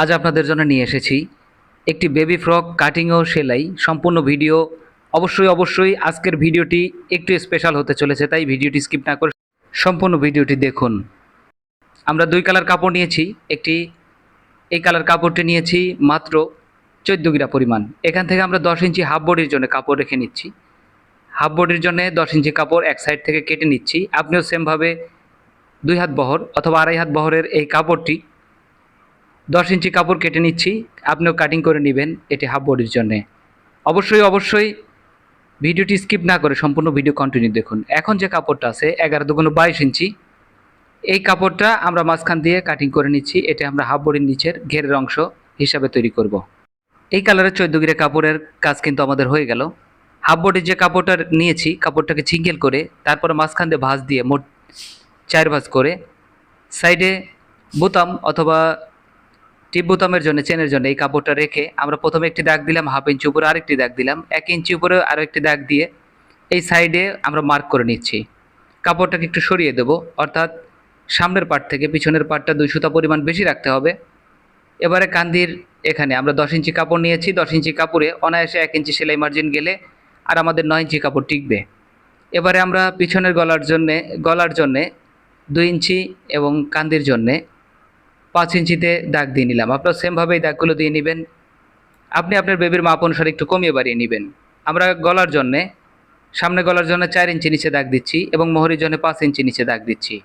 আজ আপনাদের জন্য নিয়ে এসেছি একটি বেবি ফ্রক কাটিং ও সেলাই সম্পূর্ণ ভিডিও অবশ্যই অবশ্যই আজকের ভিডিওটি একটু স্পেশাল হতে চলেছে, তাই ভিডিওটি স্কিপ না করে সম্পূর্ণ ভিডিওটি দেখুন। আমরা দুই কালার কাপড় নিয়েছি, একটি এই কালার কাপড়টি নিয়েছি মাত্র চোদ্দ গিরা পরিমাণ। এখান থেকে আমরা দশ ইঞ্চি হাফ বডির জন্য কাপড় রেখে নিচ্ছি। হাফ বডির জন্য দশ ইঞ্চি কাপড় এক সাইড থেকে কেটে নিচ্ছি। আপনিও সেমভাবে দুই হাত বহর অথবা আড়াই হাত বহরের এই কাপড়টি দশ ইঞ্চি কাপড় কেটে নিচ্ছি, আপনিও কাটিং করে নেবেন, এটি হাফ বডির জন্যে। অবশ্যই অবশ্যই ভিডিওটি স্কিপ না করে সম্পূর্ণ ভিডিও কন্টিনিউ দেখুন। এখন যে কাপড়টা আছে, এগারো দুগুণ বাইশ ইঞ্চি, এই কাপড়টা আমরা মাঝখান দিয়ে কাটিং করে নিচ্ছি, এটা আমরা হাফ বডির নিচের ঘেরের অংশ হিসাবে তৈরি করব। এই কালারের চোদ্দ গিরে কাপড়ের কাজ কিন্তু আমাদের হয়ে গেল। হাফ বডির যে কাপড়টা নিয়েছি, কাপড়টাকে ছিঙ্গেল করে তারপরে মাঝখান দিয়ে ভাঁজ দিয়ে মোট চার ভাঁজ করে সাইডে বোতাম অথবা টিপ বোতামের জন্য, চেনের জন্য এই কাপড়টা রেখে আমরা প্রথমে একটি দাগ দিলাম, হাফ ইঞ্চি উপরে আরেকটি দাগ দিলাম, এক ইঞ্চি উপরে আরও একটি দাগ দিয়ে এই সাইডে আমরা মার্ক করে নিচ্ছি। কাপড়টাকে একটু সরিয়ে দেবো, অর্থাৎ সামনের পার্ট থেকে পিছনের পার্টটা দুই সুতা পরিমাণ বেশি রাখতে হবে। এবারে কান্দির এখানে আমরা দশ ইঞ্চি কাপড় নিয়েছি, দশ ইঞ্চি কাপড়ে অনায়াসে এক ইঞ্চি সেলাই মার্জিন গেলে আর আমাদের নয় ইঞ্চি কাপড় টিকবে। এবারে আমরা পিছনের গলার জন্যে গলার জন্যে দুই ইঞ্চি এবং কান্দির জন্যে পাঁচ ইঞ্চিতে দাগ দিয়ে নিলাম। আপনার সেমভাবে এই দাগগুলো দিয়ে নেবেন। আপনি আপনার বেবির মাপ অনুসারে একটু কমিয়ে বাড়িয়ে নেবেন। আমরা গলার জন্যে, সামনে গলার জন্য চার ইঞ্চি নিচে দাগ দিচ্ছি এবং মোহরির জন্য পাঁচ ইঞ্চি নিচে দাগ দিচ্ছি।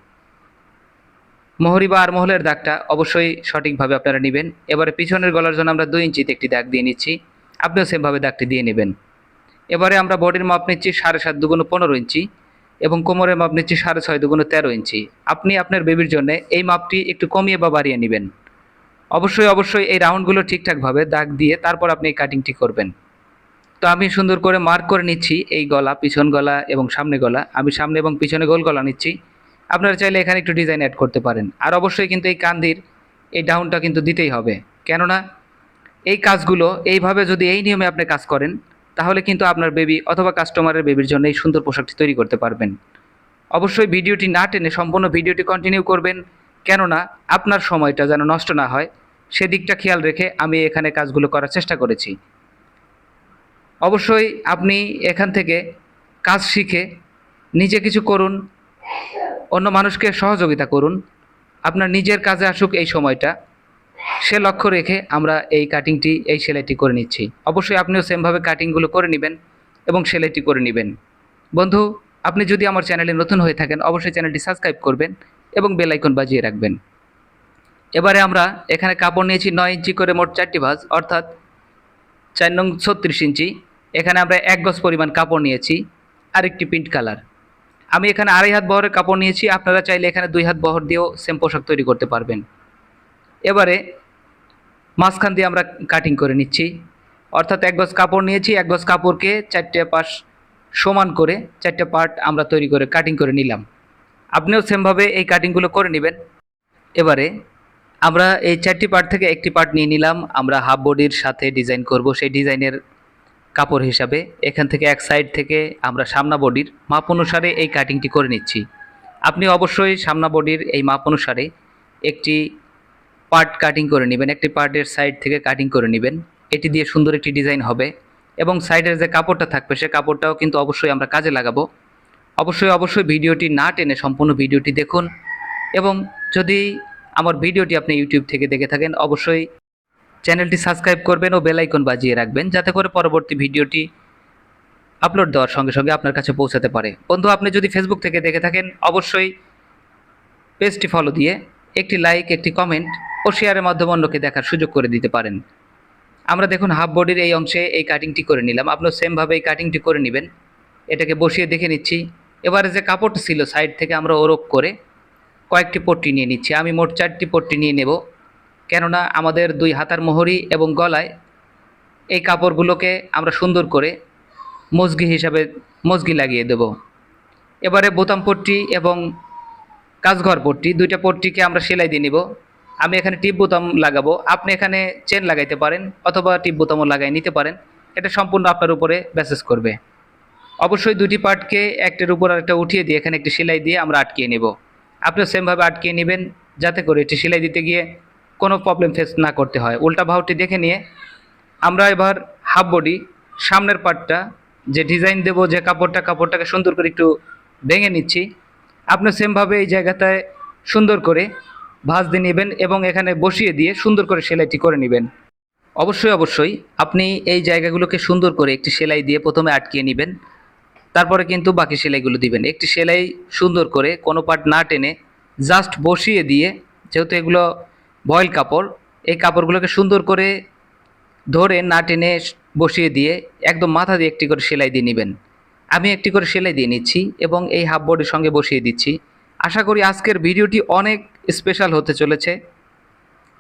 মোহরি বা আরমহলের দাগটা অবশ্যই সঠিকভাবে আপনারা নেবেন। এবারে পিছনের গলার জন্য আমরা দুই ইঞ্চিতে একটি দাগ দিয়ে নিচ্ছি। আপনিও সেমভাবে দাগটি দিয়ে নেবেন। এবারে আমরা বডির মাপ নিচ্ছি সাড়ে সাত দুগুণ পনেরো ইঞ্চি। এবং কোমরের মাপ নিচ্ছি সাড়ে ছয় দুগুণ তেরো ইঞ্চি। আপনি আপনার বেবির জন্য এই মাপটি একটু কমিয়ে বা বাড়িয়ে নেবেন। অবশ্যই অবশ্যই এই রাউন্ডগুলো ঠিকঠাকভাবে দাগ দিয়ে তারপর আপনি এই কাটিংটি করবেন। তো আমি সুন্দর করে মার্ক করে নিচ্ছি এই গলা, পিছন গলা এবং সামনে গলা। আমি সামনে এবং পিছনে গোল গলা নিচ্ছি। আপনারা চাইলে এখানে একটু ডিজাইন অ্যাড করতে পারেন। আর অবশ্যই কিন্তু এই কান্দির এই ডাউনটা কিন্তু দিতেই হবে। কেননা এই কাজগুলো এইভাবে যদি এই নিয়মে আপনি কাজ করেন তাহলে কিন্তু আপনার বেবি অথবা কাস্টমারের বেবির জন্য এই সুন্দর পোশাকটি তৈরি করতে পারবেন। অবশ্যই ভিডিওটি না টেনে সম্পূর্ণ ভিডিওটি কন্টিনিউ করবেন, কেননা আপনার সময়টা যেন নষ্ট না হয়, সেদিকটা খেয়াল রেখে আমি এখানে কাজগুলো করার চেষ্টা করেছি। অবশ্যই আপনি এখান থেকে কাজ শিখে নিজে কিছু করুন, অন্য মানুষকে সহযোগিতা করুন, আপনার নিজের কাজে আসুক এই সময়টা। সে লক্ষ্য রেখে আমরা এই কাটিংটি এই সেলাইটি করে নিচ্ছি। অবশ্যই আপনিও সেমভাবে কাটিংগুলো করে নেবেন এবং সেলাইটি করে নেবেন। বন্ধু, আপনি যদি আমার চ্যানেলে নতুন হয়ে থাকেন, অবশ্যই চ্যানেলটি সাবস্ক্রাইব করবেন এবং বেল আইকন বাজিয়ে রাখবেন। এবারে আমরা এখানে কাপড় নিয়েছি নয় ইঞ্চি করে মোট চারটি ভাঁজ, অর্থাৎ চার নং ছত্রিশ ইঞ্চি। এখানে আমরা এক গজ পরিমাণ কাপড় নিয়েছি, আরেকটি প্রিন্ট কালার আমি এখানে আড়াই হাত বহরের কাপড় নিয়েছি, আপনারা চাইলে এখানে দুই হাত বহর দিয়েও সেম পোশাক তৈরি করতে পারবেন। এবারে মাঝখান দিয়ে আমরা কাটিং করে নিচ্ছি। অর্থাৎ এক গজ কাপড় নিয়েছি, এক গজ কাপড়কে চারটে পাশ সমান করে চারটে পার্ট আমরা তৈরি করে কাটিং করে নিলাম। আপনিও সেমভাবে এই কাটিংগুলো করে নেবেন। এবারে আমরা এই চারটি পার্ট থেকে একটি পার্ট নিয়ে নিলাম। আমরা হাফ বডির সাথে ডিজাইন করব সেই ডিজাইনের কাপড় হিসাবে। এখান থেকে এক সাইড থেকে আমরা সামনা বডির মাপ অনুসারে এই কাটিংটি করে নিচ্ছি। আপনি অবশ্যই সামনা বডির এই মাপ অনুসারে একটি পার্ট কাটিং করে নেবেন, একটি পার্টের সাইড থেকে কাটিং করে নেবেন। এটি দিয়ে সুন্দর একটি ডিজাইন হবে এবং সাইডের যে কাপড়টা থাকবে, সে কাপড়টাও কিন্তু অবশ্যই আমরা কাজে লাগাবো। অবশ্যই অবশ্যই ভিডিওটি না টেনে সম্পূর্ণ ভিডিওটি দেখুন এবং যদি আমার ভিডিওটি আপনি ইউটিউব থেকে দেখে থাকেন, অবশ্যই চ্যানেলটি সাবস্ক্রাইব করবেন ও বেলাইকন বাজিয়ে রাখবেন, যাতে করে পরবর্তী ভিডিওটি আপলোড দেওয়ার সঙ্গে সঙ্গে আপনার কাছে পৌঁছাতে পারে। বন্ধু, আপনি যদি ফেসবুক থেকে দেখে থাকেন, অবশ্যই পেজটি ফলো দিয়ে একটি লাইক একটি কমেন্ট ও শেয়ারের মাধ্যমে অন্যকে দেখার সুযোগ করে দিতে পারেন। আমরা দেখুন হাফ বডির এই অংশে এই কাটিংটি করে নিলাম। আপনার সেমভাবে এই কাটিংটি করে নেবেন। এটাকে বসিয়ে দেখে নিচ্ছি। এবারে যে কাপড়টা ছিল সাইড থেকে আমরা ওরক করে কয়েকটি পট্টি নিয়ে নিচ্ছি। আমি মোট চারটি পট্টি নিয়ে নেব। কেননা আমাদের দুই হাতার মোহরি এবং গলায় এই কাপড়গুলোকে আমরা সুন্দর করে মজগি হিসাবে মজগি লাগিয়ে দেব। এবারে বোতাম পট্টি এবং কাজঘর পট্টি, দুইটা পট্টিকে আমরা সেলাই দিয়ে নিব। আমি এখানে টিপ বোতাম লাগাবো। আপনি এখানে চেন লাগাইতে পারেন অথবা টিপ বোতামও লাগাই নিতে পারেন। এটা সম্পূর্ণ আপনার উপরে ব্যাসেস করবে। অবশ্যই দুটি পার্টকে একটার উপর আরেকটা উঠিয়ে দিয়ে এখানে একটি সেলাই দিয়ে আমরা আটকিয়ে নেব। আপনিও সেমভাবে আটকিয়ে নেবেন যাতে করে এটি সেলাই দিতে গিয়ে কোনো প্রবলেম ফেস না করতে হয়। উল্টা ভাউটি দেখে নিয়ে আমরা এবার হাফ বডি সামনের পার্টটা যে ডিজাইন দেবো, যে কাপড়টা, কাপড়টাকে সুন্দর করে একটু ভেঙে নিচ্ছি। আপনি সেমভাবে এই জায়গাটায় সুন্দর করে ভাঁজ দিয়ে নেবেন এবং এখানে বসিয়ে দিয়ে সুন্দর করে সেলাইটি করে নেবেন। অবশ্যই অবশ্যই, আপনি এই জায়গাগুলোকে সুন্দর করে একটি সেলাই দিয়ে প্রথমে আটকিয়ে নেবেন। তারপরে কিন্তু বাকি সেলাইগুলো দিবেন। একটি সেলাই সুন্দর করে কোনো পার্ট না টেনে জাস্ট বসিয়ে দিয়ে, যেহেতু এগুলো ভয়েল কাপড়, এই কাপড়গুলোকে সুন্দর করে ধরে না টেনে বসিয়ে দিয়ে একদম মাথা দিয়ে একটি করে সেলাই দিয়ে নেবেন। আমি একটি করে সেলাই দিয়ে নিচ্ছি এবং এই হাফ বোর্ডের সঙ্গে বসিয়ে দিচ্ছি। আশা করি আজকের ভিডিওটি অনেক স্পেশাল হতে চলেছে।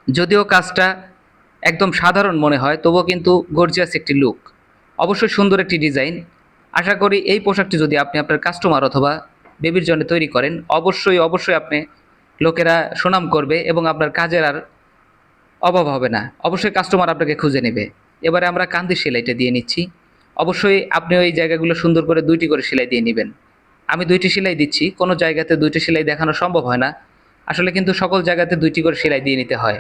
যদিও কাজটা একদম সাধারণ মনে হয়, তবুও কিন্তু গর্জিয়াস একটি লুক অবশ্যই সুন্দর একটি ডিজাইন আশা করি এই পোশাকটি যদি আপনি আপনার কাস্টমার অথবা বেবির জন্য তৈরি করেন, অবশ্যই অবশ্যই আপনি লোকেরা সুনাম করবে এবং আপনার কাজের আর অভাব হবে না। অবশ্যই কাস্টমার আপনাকে খুঁজে নেবে। এবারে আমরা কান্দি সেলাইটা দিয়ে নিচ্ছি। অবশ্যই আপনি ওই জায়গাগুলো সুন্দর করে দুইটি করে সেলাই দিয়ে নেবেন। আমি দুইটি সেলাই দিচ্ছি, কোনো জায়গাতে দুইটি সেলাই দেখানো সম্ভব হয় না। আসলে কিন্তু সকল জায়গাতে দুইটি করে সেলাই দিয়ে নিতে হয়।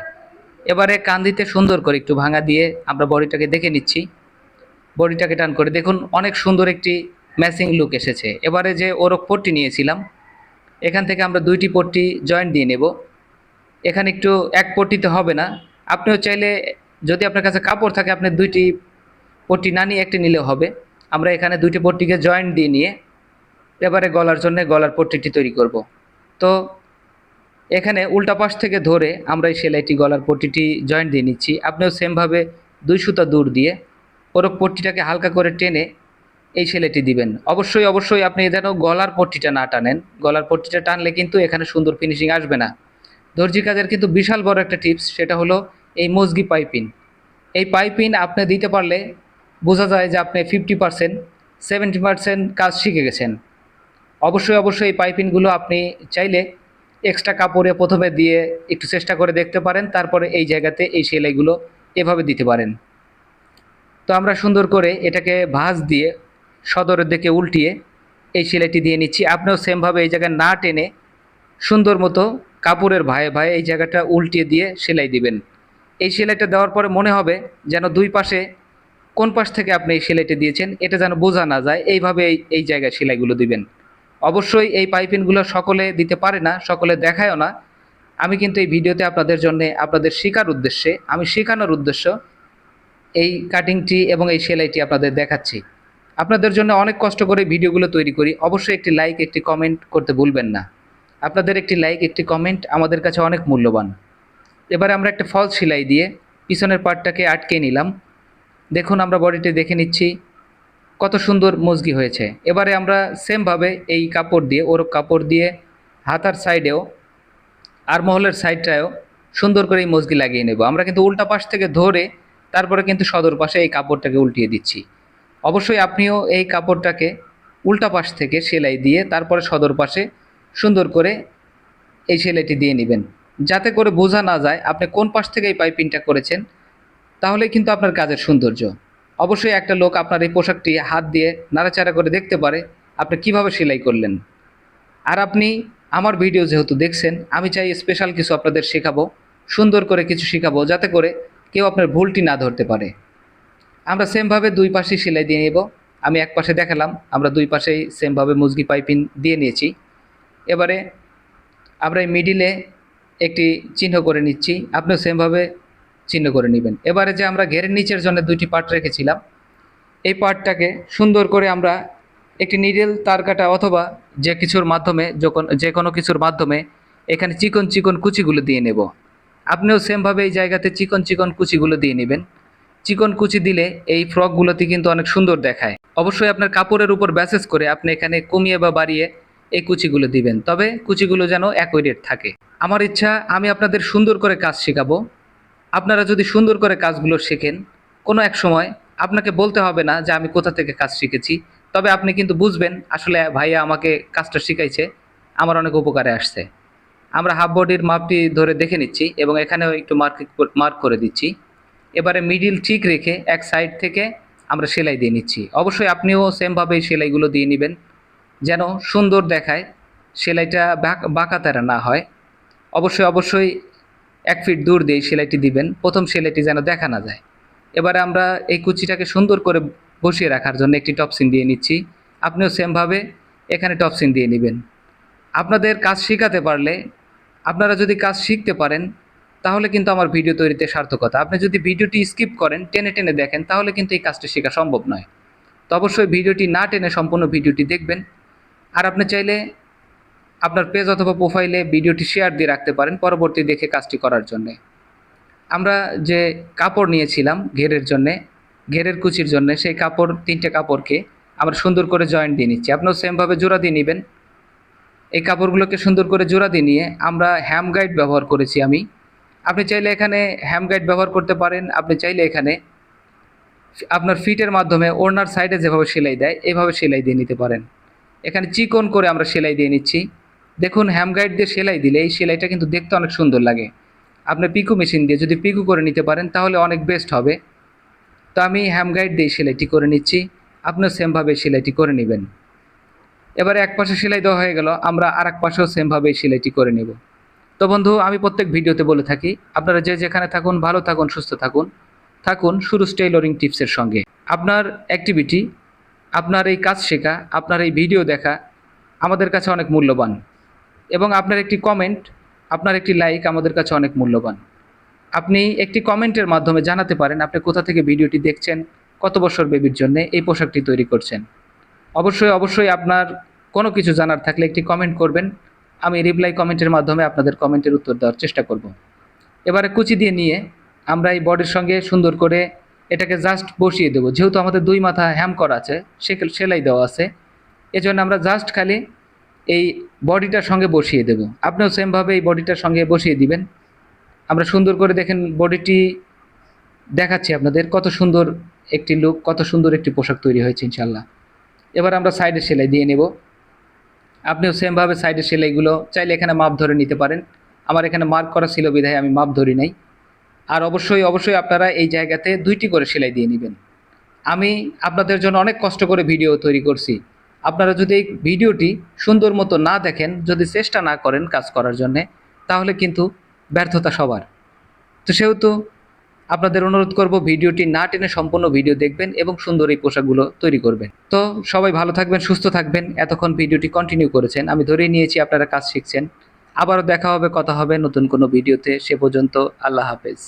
এবারে কান্দিতে সুন্দর করে একটু ভাঙা দিয়ে আমরা বডিটাকে দেখে নিচ্ছি। বডিটাকে টান করে দেখুন, অনেক সুন্দর একটি ম্যাচিং লুক এসেছে। এবারে যে ওরক পট্টি নিয়েছিলাম, এখান থেকে আমরা দুইটি পট্টি জয়েন্ট দিয়ে নেব। এখানে একটু এক পট্টিতে হবে না। আপনিও চাইলে, যদি আপনার কাছে কাপড় থাকে, আপনি দুইটি পট্টি না নিয়ে একটি নিলেও হবে। আমরা এখানে দুইটি পট্টিকে জয়েন্ট দিয়ে নিয়ে, এবারে গলার জন্য গলার পট্টিটি তৈরি করব। তো এখানে উল্টা পাশ থেকে ধরে আমরা এই সেলাইটি গলার পট্টিটি জয়েন্ট দিয়ে নিচ্ছি। আপনিও সেমভাবে দুই সুতা দূর দিয়ে ওরক পট্টিটাকে হালকা করে টেনে এই সেলাইটি দিবেন। অবশ্যই অবশ্যই আপনি যেন গলার পট্টিটা না টানেন। গলার পট্টিটা টানলে কিন্তু এখানে সুন্দর ফিনিশিং আসবে না। দর্জি কাজের কিন্তু বিশাল বড় একটা টিপস সেটা হলো এই মজগি পাইপিন এই পাইপিন আপনি দিতে পারলে বোঝা যায় যে আপনি ফিফটি পার্সেন্ট সেভেন্টি পার্সেন্ট কাজ শিখে গেছেন। অবশ্যই অবশ্যই এই পাইপিংগুলো আপনি চাইলে এক্সট্রা কাপড়ে প্রথমে দিয়ে একটু চেষ্টা করে দেখতে পারেন, তারপরে এই জায়গাতে এই সেলাইগুলো এভাবে দিতে পারেন। তো আমরা সুন্দর করে এটাকে ভাঁজ দিয়ে সদরের দিকে উল্টিয়ে এই সেলাইটি দিয়ে নিচ্ছি। আপনিও সেমভাবে এই জায়গায় না টেনে সুন্দর মতো কাপড়ের ভায়ে ভায়ে এই জায়গাটা উল্টিয়ে দিয়ে সেলাই দিবেন। এই সেলাইটা দেওয়ার পরে মনে হবে যেন দুই পাশে কোন পাশ থেকে আপনি এই সেলাইটা দিয়েছেন, এটা যেন বোঝা না যায়, এইভাবে এই জায়গায় সেলাইগুলো দিবেন। অবশ্যই এই পাইপিনগুলো সকলে দিতে পারে না, সকলে দেখায়ও না। আমি কিন্তু এই ভিডিওতে আপনাদের জন্য আপনাদের শেখার উদ্দেশ্যে, আমি শেখানোর উদ্দেশ্য এই কাটিংটি এবং এই সেলাইটি আপনাদের দেখাচ্ছি। আপনাদের জন্য অনেক কষ্ট করে ভিডিওগুলো তৈরি করি। অবশ্যই একটি লাইক একটি কমেন্ট করতে ভুলবেন না। আপনাদের একটি লাইক একটি কমেন্ট আমাদের কাছে অনেক মূল্যবান। এবারে আমরা একটা ফলস সেলাই দিয়ে পিছনের পার্টটাকে আটকে নিলাম। দেখুন আমরা বডিটি দেখে নিচ্ছি। কত সুন্দর মজগি হয়েছে। এবারে আমরা সেমভাবে এই কাপড় দিয়ে, ওর কাপড় দিয়ে হাতার সাইডেও আর মহলের সাইডটায়ও সুন্দর করে এই মজগি লাগিয়ে নেব। আমরা কিন্তু উল্টা পাশ থেকে ধরে তারপরে কিন্তু সদর পাশে এই কাপড়টাকে উল্টিয়ে দিচ্ছি। অবশ্যই আপনিও এই কাপড়টাকে উল্টা পাশ থেকে সেলাই দিয়ে তারপরে সদর পাশে সুন্দর করে এই সেলাইটি দিয়ে নেবেন। যাতে করে বোঝা না যায় আপনি কোন পাশ থেকে এই পাইপিংটা করেছেন, তাহলেই কিন্তু আপনার কাজের সৌন্দর্য। অবশ্যই একটা লোক আপনার এই পোশাকটি হাত দিয়ে নাড়াচাড়া করে দেখতে পারে। আপনি কীভাবে সেলাই করলেন? আর আপনি আমার ভিডিও যেহেতু দেখছেন, আমি চাই স্পেশাল কিছু আপনাদের শেখাবো, সুন্দর করে কিছু শেখাবো, যাতে করে কেউ আপনার ভুলটি না ধরতে পারে। আমরা সেমভাবে দুই পাশেই সেলাই দিয়ে নেব। আমি এক পাশে দেখালাম, আমরা দুই পাশেই সেমভাবে মুজগি পাইপিং দিয়ে নিয়েছি। এবারে আমরা এই মিডিলে একটি চিহ্ন করে নিচ্ছি। আপনিও সেমভাবে চিহ্ন করে নেবেন। এবারে যে আমরা ঘেরের নিচের জন্য দুইটি পার্ট রেখেছিলাম, এই পার্টটাকে সুন্দর করে আমরা একটি নিডেল তার কাটা অথবা যে কিছুর মাধ্যমে, যখন যে কোনো কিছুর মাধ্যমে এখানে চিকন চিকন কুচিগুলো দিয়ে নেব। আপনিও সেমভাবে এই জায়গাতে চিকন চিকন কুচিগুলো দিয়ে নেবেন। চিকন কুচি দিলে এই ফ্রকগুলোতে কিন্তু অনেক সুন্দর দেখায়। অবশ্যই আপনার কাপড়ের উপর ব্যাসেস করে আপনি এখানে কমিয়ে বা বাড়িয়ে এই কুচিগুলো দিবেন, তবে কুচিগুলো যেন একই রেট থাকে। আমার ইচ্ছা, আমি আপনাদের সুন্দর করে কাজ শেখাবো। আপনারা যদি সুন্দর করে কাজগুলো শেখেন, কোনো এক সময় আপনাকে বলতে হবে না যে আমি কোথা থেকে কাজ শিখেছি, তবে আপনি কিন্তু বুঝবেন আসলে ভাইয়া আমাকে কাজটা শিখাইছে, আমার অনেক উপকারে আসছে। আমরা হাফ বডির মাপটি ধরে দেখে নিচ্ছি এবং এখানেও একটু মার্ক মার্ক করে দিচ্ছি। এবারে মিডিল ঠিক রেখে এক সাইড থেকে আমরা সেলাই দিয়ে নিচ্ছি। অবশ্যই আপনিও সেমভাবে এই সেলাইগুলো দিয়ে নেবেন, যেন সুন্দর দেখায় সেলাইটা বাঁকা তেরা না হয়। অবশ্যই অবশ্যই এক ফিট দূর দিয়ে সেলাইটি দিবেন, প্রথম সেলাইটি যেন দেখা না যায়। এবারে আমরা এই কুচিটাকে সুন্দর করে বসিয়ে রাখার জন্য একটি টপসিন দিয়ে নিচ্ছি। আপনিও সেমভাবে এখানে টপসিন দিয়ে নেবেন। আপনাদের কাজ শেখাতে পারলে, আপনারা যদি কাজ শিখতে পারেন, তাহলে কিন্তু আমার ভিডিও তৈরিতে সার্থকতা। আপনি যদি ভিডিওটি স্কিপ করেন, টেনে টেনে দেখেন, তাহলে কিন্তু এই কাজটি শেখা সম্ভব নয়। তো অবশ্যই ভিডিওটি না টেনে সম্পূর্ণ ভিডিওটি দেখবেন। আর আপনি চাইলে আপনার পেজ অথবা প্রোফাইলে ভিডিওটি শেয়ার দিয়ে রাখতে পারেন, পরবর্তী দেখে কাজটি করার জন্যে। আমরা যে কাপড় নিয়েছিলাম ঘেরের জন্যে, ঘেরের কুচির জন্য, সেই কাপড়, তিনটে কাপড়কে আমরা সুন্দর করে জয়েন্ট দিয়ে নিচ্ছি। আপনিও সেমভাবে জোড়া দিয়ে নেবেন। এই কাপড়গুলোকে সুন্দর করে জোড়া দিয়ে নিয়ে আমরা হ্যাম গাইড ব্যবহার করেছি আমি। আপনি চাইলে এখানে হ্যাম গাইড ব্যবহার করতে পারেন, আপনি চাইলে এখানে আপনার ফিটের মাধ্যমে ওড়নার সাইডে যেভাবে সেলাই দেয়, এভাবে সেলাই দিয়ে নিতে পারেন। এখানে চিকন করে আমরা সেলাই দিয়ে নিচ্ছি। দেখুন হ্যাম গাইড দিয়ে সেলাই দিলে এই সেলাইটা কিন্তু দেখতে অনেক সুন্দর লাগে। আপনি পিকু মেশিন দিয়ে যদি পিকু করে নিতে পারেন, তাহলে অনেক বেস্ট হবে। তো আমি হ্যাম গাইড দিয়ে সেলাইটি করে নিচ্ছি। আপনিও সেমভাবে সেলাইটি করে নেবেন। এবারে এক পাশে সেলাই দেওয়া হয়ে গেল, আমরা আর এক পাশেও সেমভাবে সেলাইটি করে নেব। তো বন্ধু, আমি প্রত্যেক ভিডিওতে বলে থাকি, আপনারা যে যেখানে থাকুন, ভালো থাকুন, সুস্থ থাকুন। থাকুন সুরুজ টেইলরিং টিপসের সঙ্গে। আপনার অ্যাক্টিভিটি আপনার এই কাজ শেখা, আপনার এই ভিডিও দেখা আমাদের কাছে অনেক মূল্যবান। এবং আপনার একটি কমেন্ট আপনার একটি লাইক আমাদের কাছে অনেক মূল্যবান। আপনি একটি কমেন্টের মাধ্যমে জানাতে পারেন আপনি কোথা থেকে ভিডিওটি দেখছেন, কত বছর বেবির জন্য এই পোশাকটি তৈরি করছেন। অবশ্যই অবশ্যই আপনার কোনো কিছু জানার থাকলে একটি কমেন্ট করবেন, আমি রিপ্লাই কমেন্টের মাধ্যমে আপনাদের কমেন্টের উত্তর দেওয়ার চেষ্টা করব। এবারে কুচি দিয়ে নিয়ে আমরা এই বডির সঙ্গে সুন্দর করে এটাকে জাস্ট বসিয়ে দেবো। যেহেতু আমাদের দুই মাথা হ্যাম করা আছে সে সেলাই দেওয়া আছে, এজন্য আমরা জাস্ট খালি এই বডিটার সঙ্গে বসিয়ে দেব। আপনিও সেমভাবে এই বডিটার সঙ্গে বসিয়ে দিবেন। আমরা সুন্দর করে দেখেন বডিটি দেখাচ্ছি আপনাদের কত সুন্দর একটি লুক কত সুন্দর একটি পোশাক তৈরি হয়েছে ইনশাল্লাহ এবার আমরা সাইডে সেলাই দিয়ে নেব। আপনিও সেমভাবে সাইডের সেলাইগুলো চাইলে এখানে মাপ ধরে নিতে পারেন। আমার এখানে মার্ক করা ছিল বিধায় আমি মাপ ধরি নাই। আর অবশ্যই অবশ্যই আপনারা এই জায়গাতে দুইটি করে সেলাই দিয়ে নেবেন। আমি আপনাদের জন্য অনেক কষ্ট করে ভিডিও তৈরি করছি। আপনারা যদি এই ভিডিওটি সুন্দর মতো না দেখেন, যদি চেষ্টা না করেন কাজ করার জন্যে, তাহলে কিন্তু ব্যর্থতা সবার। তো সেহেতু আপনাদের অনুরোধ করব, ভিডিওটি না টেনে সম্পূর্ণ ভিডিও দেখবেন এবং সুন্দর এই পোশাকগুলো তৈরি করবেন। তো সবাই ভালো থাকবেন, সুস্থ থাকবেন। এতক্ষণ ভিডিওটি কন্টিনিউ করেছেন, আমি ধরেই নিয়েছি আপনারা কাজ শিখছেন। আবারও দেখা হবে, কথা হবে নতুন কোনো ভিডিওতে, সে পর্যন্ত আল্লাহ হাফেজ।